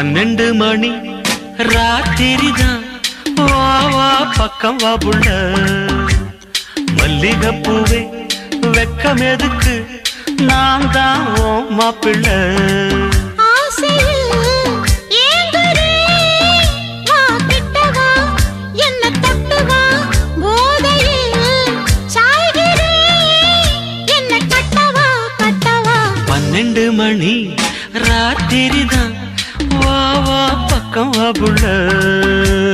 பன்னெண்டு மணி. ராத்திரிதான். வா வா பக்கம் வா புள்ள. மல்லிகைப்பூவே வெக்கம் எதுக்கு? நான் தான் ஓ மாப்பிள்ளை. ஆசையில் ஏங்குறேன். வா வா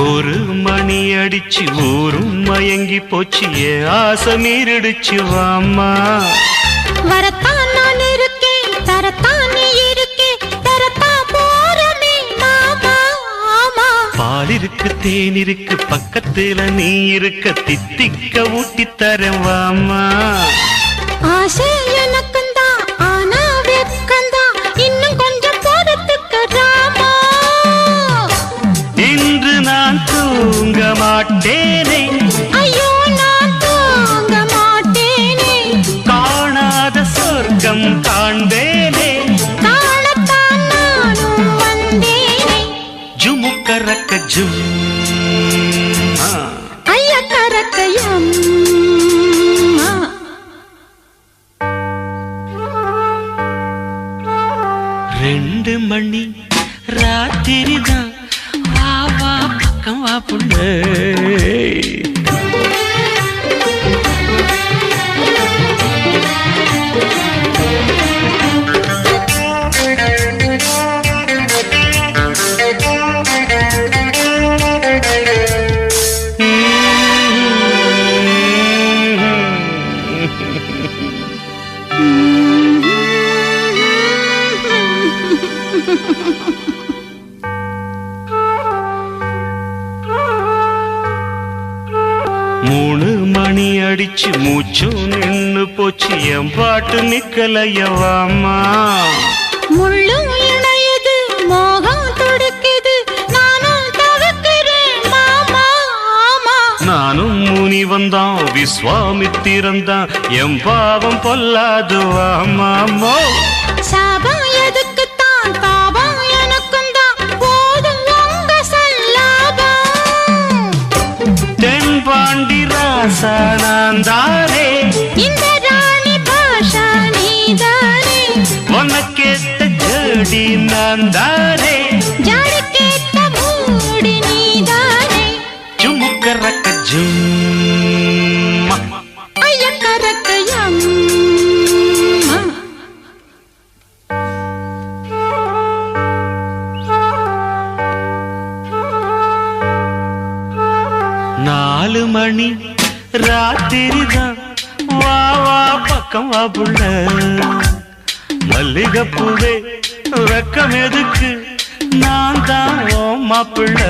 ஒரு மணி அடிச்சு ஊரும் மயங்கி போச்சு என் ஆசை மீறிடுச்சு வாம்மா வரத்தான் நான் இருக்கேன், தரத்தான் நீ இருக்கே. தரத்தான் போறமே மாமா. பால் இருக்கு தேன் இருக்கு பக்கத்துல நீ இருக்க தித்திக்க ஊட்டி தரேன் மாட்டேனே ஐயோ நான் தூங்க மாட்டேனே. காணாத சொர்க்கம் காண்பேனே. காணத்தான் நானும் வந்தேனே. ஜுமுக்கரக்க ஜும். ஆ. ஐய கரக்கையம் ரெண்டு மணி ராத்திரிதான் புள்ள மூணு மணி அடிச்சு மூச்சும் நின்னு போச்சு. என் பாட்டு நிக்கலையவாமா முள்ளும் இணையுது மோகம் துடுக்குது. நானும் தவிக்கிறேன் மாமா நானும் முனி வந்தான் விஸ்வாமித்திரந்தான் என் பாவம் பொல்லாது வாமாமோ ராசா நான் தானே இந்த ராணி பாஷா நீதானே? உனக்கேத்த ஜோடி நான் தானே ஜாடி கேட்ட மூடி ஜும் ஐய கரக்கையம் நாலு மணி ராத்திரிதான் வா வா பக்கம் வா புள்ள. மல்லிகைப்பூவே வெக்கம் எதுக்கு? நான் தான் ஓ மாப்பிள்ள.